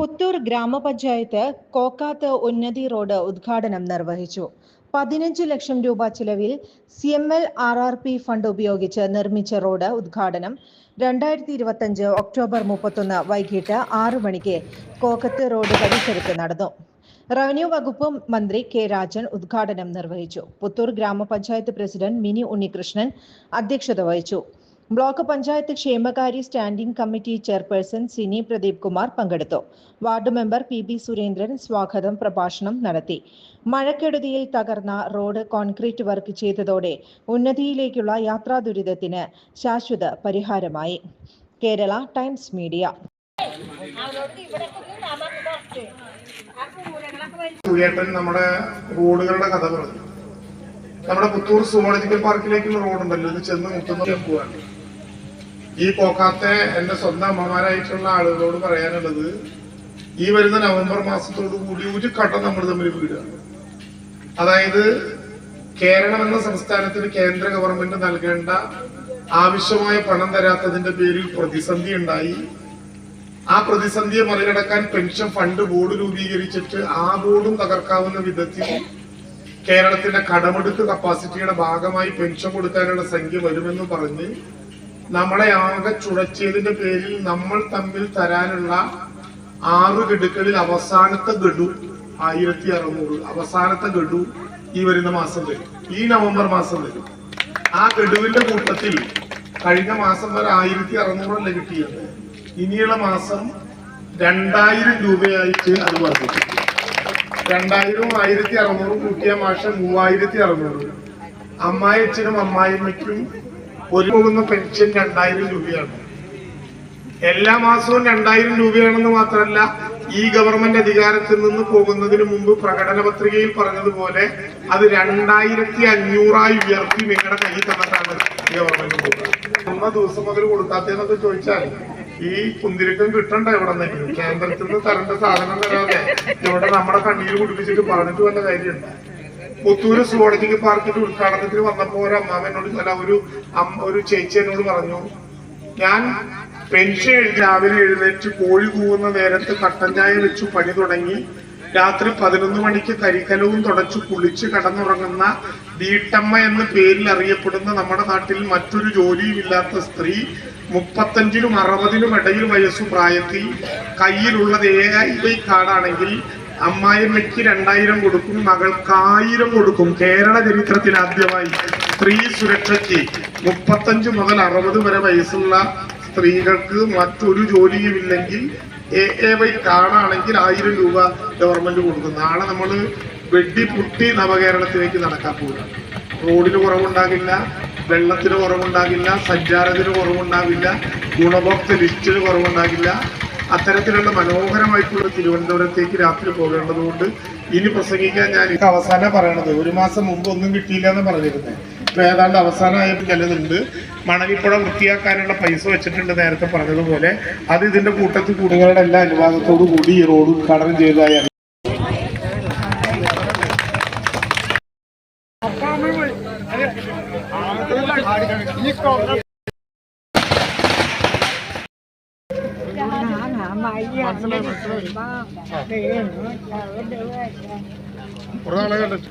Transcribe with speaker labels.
Speaker 1: പുത്തൂർ ഗ്രാമപഞ്ചായത്ത് കോക്കാത്ത് ഉന്നതി റോഡ് ഉദ്ഘാടനം നിർവഹിച്ചു. പതിനഞ്ച് ലക്ഷം രൂപ ചിലവിൽ C M L R R P fund ഉപയോഗിച്ച് നിർമ്മിച്ച റോഡ് ഉദ്ഘാടനം. രണ്ടായിരത്തി ഇരുപത്തഞ്ച് ഒക്ടോബർ മുപ്പത്തൊന്ന് വൈകിട്ട് ആറു മണിക്ക് കോക്കത്ത് റോഡ് പരിസരത്ത് നടന്നു. റവന്യൂ വകുപ്പ് മന്ത്രി കെ രാജൻ ഉദ്ഘാടനം നിർവഹിച്ചു. പുത്തൂർ ഗ്രാമപഞ്ചായത്ത് പ്രസിഡന്റ് മിനി ഉണ്ണികൃഷ്ണൻ അധ്യക്ഷത വഹിച്ചു. ബ്ലോക്ക് പഞ്ചായത്ത് ക്ഷേമകാര്യ standing committee chairperson Sini Pradeep Kumar പങ്കെടുത്തു. Ward member P B Surendran സ്വാഗതം പ്രഭാഷണം നടത്തി. മഴക്കെടുതിയിൽ തകർന്ന റോഡ് കോൺക്രീറ്റ് വർക്ക് ചെയ്തതോടെ ഉന്നതിയിലേക്കുള്ള യാത്രാ ദുരിതത്തിന് ശാശ്വത പരിഹാരമായി. Kerala Times Media.
Speaker 2: നമ്മുടെ റോഡുകളുടെ കഥ പറഞ്ഞു. നമ്മുടെ പുത്തൂർ സുവോളജിക്കൽ പാർക്കിലേക്കുള്ള റോഡുണ്ടല്ലോ ഇത് ചെന്ന് മുട്ടുന്ന പോവാണ് ഈ പോക്കാത്തെ എന്റെ സ്വന്തം അമ്മമാരായിട്ടുള്ള ആളുകളോട് പറയാനുള്ളത് ഈ വരുന്ന നവംബർ മാസത്തോടു കൂടി ഒരു ഘട്ടം നമ്മൾ തമ്മിൽ വീടുകയാണ് അതായത് കേരളം എന്ന സംസ്ഥാനത്തിന് കേന്ദ്ര ഗവൺമെന്റ് നൽകേണ്ട ആവശ്യമായ പണം തരാത്തതിന്റെ പേരിൽ പ്രതിസന്ധി ഉണ്ടായി. ആ പ്രതിസന്ധിയെ മറികടക്കാൻ പെൻഷൻ ഫണ്ട് ബോർഡ് രൂപീകരിച്ചിട്ട് ആ ബോർഡും തകർക്കാവുന്ന വിധത്തിൽ കേരളത്തിന്റെ കടമെടുത്ത് കപ്പാസിറ്റിയുടെ ഭാഗമായി പെൻഷൻ കൊടുക്കാനുള്ള സംഖ്യ വരുമെന്ന് പറഞ്ഞ് നമ്മളെ ആകെ ചുഴച്ചിയതിന്റെ പേരിൽ നമ്മൾ തമ്മിൽ തരാനുള്ള ആറ് ഗഡുക്കളിൽ അവസാനത്തെ ഗഡു ആയിരത്തി അറുന്നൂറ് അവസാനത്തെ ഗഡു ഈ വരുന്ന മാസം വരും. ഈ നവംബർ മാസം വരും. ആ ഗഡുവിന്റെ കൂട്ടത്തിൽ കഴിഞ്ഞ മാസം വരെ ആയിരത്തി അറുന്നൂറല്ല കിട്ടിയത്. ഇനിയുള്ള മാസം രണ്ടായിരം രൂപയായിട്ട് അത് വർദ്ധിക്കും. രണ്ടായിരവും ആയിരത്തി അറുന്നൂറും കൂട്ടിയ മാഷം മൂവായിരത്തി അറുന്നൂറ് അമ്മായിച്ചനും അമ്മായിമ്മയ്ക്കും ഒരു പോകുന്ന പെൻഷൻ രണ്ടായിരം രൂപയാണ്. എല്ലാ മാസവും രണ്ടായിരം രൂപയാണെന്ന് മാത്രമല്ല ഈ ഗവൺമെന്റ് അധികാരത്തിൽ നിന്ന് പോകുന്നതിന് മുമ്പ് പ്രകടന പത്രികയിൽ പറഞ്ഞതുപോലെ അത് രണ്ടായിരത്തി അഞ്ഞൂറായി ഉയർത്തി നിങ്ങളുടെ കയ്യിൽ തന്നിട്ടാണ് ഗവൺമെന്റ് പോകുന്നത്. ഒന്ന ദിവസം മുതൽ കൊടുക്കാത്തതെന്നൊക്കെ ചോദിച്ചാൽ ഈ കുന്തിരിക്കം കിട്ടണ്ട ഇവിടെ നിന്ന്? കേന്ദ്രത്തിൽ നിന്ന് തരേണ്ട സാധനം തരാതെ ഇവിടെ നമ്മുടെ കണ്ണീര് കുടിപ്പിച്ചിട്ട് പറഞ്ഞിട്ട് വല്ല കാര്യമുണ്ട്. പുത്തൂര് സുവോളജിക്കൽ പാർക്കിന്റെ ഉദ്ഘാടനത്തിന് വന്നപ്പോ ഒരു അമ്മാവനോട് അല്ല ഒരു ഒരു ചേച്ചി എന്നോട് പറഞ്ഞു ഞാൻ പെൻഷൻ രാവിലെ എഴുന്നേറ്റ് കോഴി കൂവുന്ന നേരത്ത് കട്ടൻ ചായ വെച്ചു പണി തുടങ്ങി രാത്രി പതിനൊന്ന് മണിക്ക് കരിക്കലവും തുടച്ചു കുളിച്ച് കടന്നുറങ്ങുന്ന വീട്ടമ്മ എന്ന പേരിൽ അറിയപ്പെടുന്ന നമ്മുടെ നാട്ടിൽ മറ്റൊരു ജോലിയും ഇല്ലാത്ത സ്ത്രീ മുപ്പത്തഞ്ചിനും അറുപതിനും ഇടയിൽ വയസ്സു പ്രായത്തിൽ കയ്യിലുള്ളത് ഏഴായി കാർഡാണെങ്കിൽ അമ്മായിമ്മയ്ക്ക് രണ്ടായിരം കൊടുക്കും മകൾക്ക് ആയിരം കൊടുക്കും. കേരള ചരിത്രത്തിൽ ആദ്യമായി സ്ത്രീ സുരക്ഷയ്ക്ക് മുപ്പത്തഞ്ച് മുതൽ അറുപത് വരെ വയസ്സുള്ള സ്ത്രീകൾക്ക് മറ്റൊരു ജോലിയും ഇല്ലെങ്കിൽ എ എ വൈ കാർഡാണെങ്കിൽ ആയിരം രൂപ ഗവൺമെന്റ് കൊടുക്കും. നാളെ നമ്മൾ വെട്ടിപ്പുട്ടി നവകേരളത്തിലേക്ക് നടക്കാൻ പോകുക റോഡിന് കുറവുണ്ടാകില്ല വെള്ളത്തിന് കുറവുണ്ടാകില്ല സഞ്ചാരത്തിന് കുറവുണ്ടാകില്ല ഗുണഭോക്തൃ ലിസ്റ്റിന് കുറവുണ്ടാകില്ല അത്തരത്തിലുള്ള മനോഹരമായിട്ടുള്ള തിരുവനന്തപുരത്തേക്ക് രാത്രി പോകേണ്ടതുകൊണ്ട് ഇനി പ്രസംഗിക്കാൻ ഞാൻ അവസാനം പറയണത്. ഒരു മാസം മുമ്പ് ഒന്നും കിട്ടിയില്ല എന്ന് പറഞ്ഞിരുന്നത് ഇപ്പൊ ഏതാണ്ട് അവസാനമായപ്പോൾ ചിലതുണ്ട് മണലിപ്പുഴ വൃത്തിയാക്കാനുള്ള പൈസ വെച്ചിട്ടുണ്ട് നേരത്തെ പറഞ്ഞതുപോലെ. അത് ഇതിന്റെ കൂട്ടത്തിൽ കുടികളുടെ എല്ലാ അനുവാദത്തോടു കൂടി ഈ റോഡ് ഉദ്ഘാടനം ചെയ്തതായി കുറേ നാളെ കണ്ടിട്ട്.